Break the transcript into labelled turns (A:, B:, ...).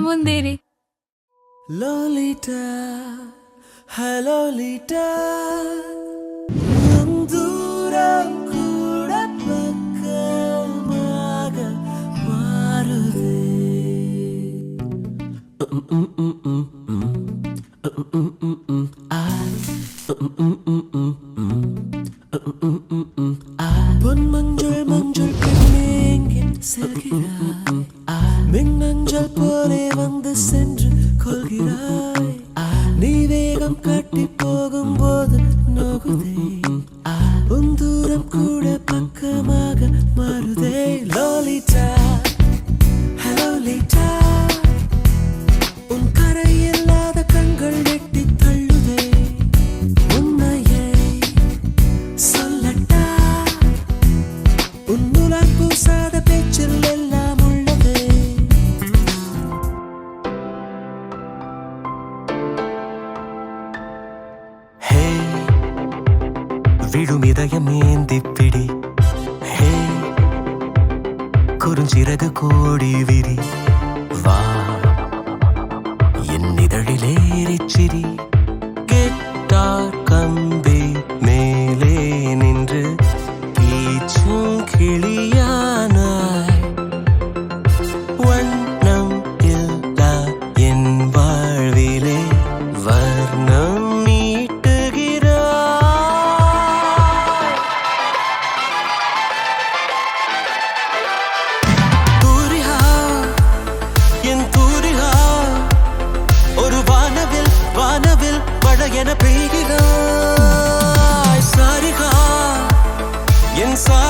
A: ಮುಂದೇರಿ ಲೋಲಿಟಾ ಹಲೋಲಿಟಾ ದೂರ ಕೂಡ ಪಕ್ಕ ಮಾಗ ಮಾರುದೆ மின்னஞ்சல் போலே வந்து சென்று கொள்கிறாய். நீ வேகம் கட்டி போகும் போது நோகுதே. உன் தூரம் கூட பக்கமாக மாறுதே. லோலிட்டா ஹே விழும் இதயம் ஏந்தி பிடி. ஹே குறுஞ்சிறகு கோடி என பெய்கிறாய் சாரிகா. என் சாரி